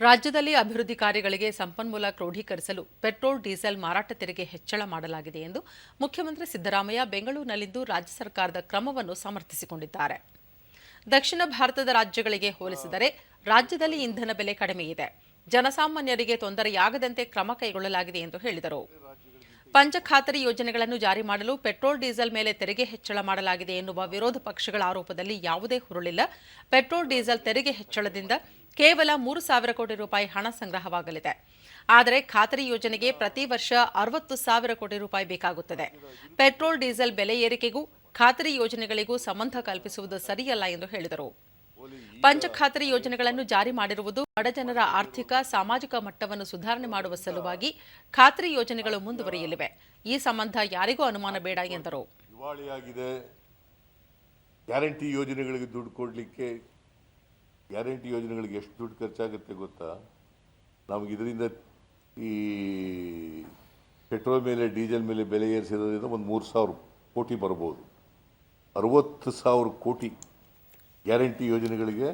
ರಾಜ್ಯದಲ್ಲಿ ಅಭಿವೃದ್ಧಿ ಕಾರ್ಯಗಳಿಗೆ ಸಂಪನ್ಮೂಲ ಕ್ರೋಢೀಕರಿಸಲು ಪೆಟ್ರೋಲ್, ಡೀಸೆಲ್ ಮಾರಾಟ ತೆರಿಗೆ ಹೆಚ್ಚಳ ಮಾಡಲಾಗಿದೆ ಎಂದು ಮುಖ್ಯಮಂತ್ರಿ ಸಿದ್ದರಾಮಯ್ಯ ಬೆಂಗಳೂರಿನಲ್ಲಿಂದು ರಾಜ್ಯ ಸರ್ಕಾರದ ಕ್ರಮವನ್ನು ಸಮರ್ಥಿಸಿಕೊಂಡಿದ್ದಾರೆ. ದಕ್ಷಿಣ ಭಾರತದ ರಾಜ್ಯಗಳಿಗೆ ಹೋಲಿಸಿದರೆ ರಾಜ್ಯದಲ್ಲಿ ಇಂಧನ ಬೆಲೆ ಕಡಿಮೆ ಇದೆ. ಜನಸಾಮಾನ್ಯರಿಗೆ ತೊಂದರೆಯಾಗದಂತೆ ಕ್ರಮ ಕೈಗೊಳ್ಳಲಾಗಿದೆ ಎಂದು ಹೇಳಿದರು. ಪಂಚ ಖಾತರಿ ಯೋಜನೆಗಳನ್ನು ಜಾರಿ ಮಾಡಲು ಪೆಟ್ರೋಲ್, ಡೀಸೆಲ್ ಮೇಲೆ ತೆರಿಗೆ ಹೆಚ್ಚಳ ಮಾಡಲಾಗಿದೆ ಎನ್ನುವ ವಿರೋಧ ಪಕ್ಷಗಳ ಆರೋಪದಲ್ಲಿ ಯಾವುದೇ ಹುರುಳಿಲ್ಲ. ಪೆಟ್ರೋಲ್, ಡೀಸೆಲ್ ತೆರಿಗೆ ಹೆಚ್ಚಳದಿಂದ ಕೇವಲ ಮೂರು ಸಾವಿರ ಕೋಟಿ ರೂಪಾಯಿ ಹಣ ಸಂಗ್ರಹವಾಗಲಿದೆ. ಆದರೆ ಖಾತರಿ ಯೋಜನೆಗೆ ಪ್ರತಿ ವರ್ಷ ಅರವತ್ತು ಸಾವಿರ ಕೋಟಿ ರೂಪಾಯಿ ಬೇಕಾಗುತ್ತದೆ. ಪೆಟ್ರೋಲ್, ಡೀಸೆಲ್ ಬೆಲೆ ಏರಿಕೆಗೂ ಖಾತರಿ ಯೋಜನೆಗಳಿಗೂ ಸಂಬಂಧ ಕಲ್ಪಿಸುವುದು ಸರಿಯಲ್ಲ ಎಂದು ಹೇಳಿದರು. ಪಂಚ ಖಾತರಿ ಯೋಜನೆಗಳನ್ನು ಜಾರಿ ಮಾಡಿರುವುದು ಬಡಜನರ ಆರ್ಥಿಕ ಸಾಮಾಜಿಕ ಮಟ್ಟವನ್ನು ಸುಧಾರಣೆ ಮಾಡುವ ಸಲುವಾಗಿ ಖಾತ್ರಿ ಯೋಜನೆಗಳು ಮುಂದುವರಿಯಲಿವೆ. ಈ ಸಂಬಂಧ ಯಾರಿಗೂ ಅನುಮಾನ ಬೇಡ ಎಂದರು. ದಿವಾಳಿಯಾಗಿದೆ. ಗ್ಯಾರಂಟಿ ಯೋಜನೆಗಳಿಗೆ ದುಡ್ಡು ಕೊಡಲಿಕ್ಕೆ ಗ್ಯಾರಂಟಿ ಯೋಜನೆಗಳಿಗೆ ಎಷ್ಟು ದುಡ್ಡು ಖರ್ಚಾಗುತ್ತೆ ಗೊತ್ತಾ? ನಮಗೆ ಇದರಿಂದ ಈ ಪೆಟ್ರೋಲ್ ಮೇಲೆ ಡೀಸೆಲ್ ಮೇಲೆ ಬೆಲೆ ಏರಿಸಿರೋದ್ರಿಂದ ಒಂದು ಮೂರು ಸಾವಿರ ಕೋಟಿ ಬರ್ಬೋದು. ಅರವತ್ತು ಸಾವಿರ ಕೋಟಿ ಗ್ಯಾರಂಟಿ ಯೋಜನೆಗಳಿಗೆ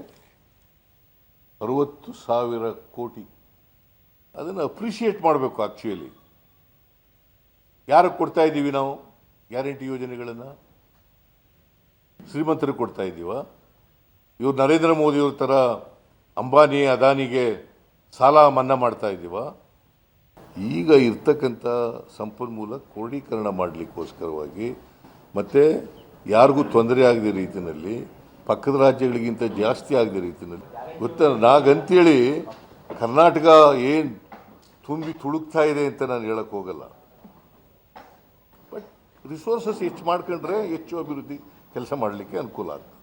ಅರವತ್ತು ಸಾವಿರ ಕೋಟಿ. ಅದನ್ನು ಅಪ್ರಿಷಿಯೇಟ್ ಮಾಡಬೇಕು ಆ್ಯಕ್ಚುಯಲಿ ಯಾರಿಗೆ ಕೊಡ್ತಾ ಇದ್ದೀವಿ ನಾವು? ಗ್ಯಾರಂಟಿ ಯೋಜನೆಗಳನ್ನು? ಶ್ರೀಮಂತರಿಗೆ ಕೊಡ್ತಾ ಇದ್ದೀವ? ಇವರು ನರೇಂದ್ರ ಮೋದಿಯವ್ರ ಥರ ಅಂಬಾನಿ, ಅದಾನಿಗೆ ಸಾಲ ಮನ್ನಾ ಮಾಡ್ತಾ ಇದ್ದೀವ? ಈಗ ಇರ್ತಕ್ಕಂಥ ಸಂಪನ್ಮೂಲ ಕ್ರೋಢೀಕರಣ ಮಾಡಲಿಕ್ಕೋಸ್ಕರವಾಗಿ ಮತ್ತು ಯಾರಿಗೂ ತೊಂದರೆ ಆಗದ ರೀತಿಯಲ್ಲಿ ಪಕ್ಕದ ರಾಜ್ಯಗಳಿಗಿಂತ ಜಾಸ್ತಿ ಆಗಿದೆ ರೀತಿಯಲ್ಲಿ. ಗೊತ್ತಾ? ನಾಗಂತೇಳಿ ಕರ್ನಾಟಕ ಏನು ತುಂಬಿ ತುಳುಕ್ತಾ ಇದೆ ಅಂತ ನಾನು ಹೇಳಕ್ಕೆ ಹೋಗಲ್ಲ. ಬಟ್ ರಿಸೋರ್ಸಸ್ ಹೆಚ್ಚು ಮಾಡ್ಕೊಂಡ್ರೆ ಹೆಚ್ಚು ಅಭಿವೃದ್ಧಿ ಕೆಲಸ ಮಾಡಲಿಕ್ಕೆ ಅನುಕೂಲ ಆಗ್ತದೆ.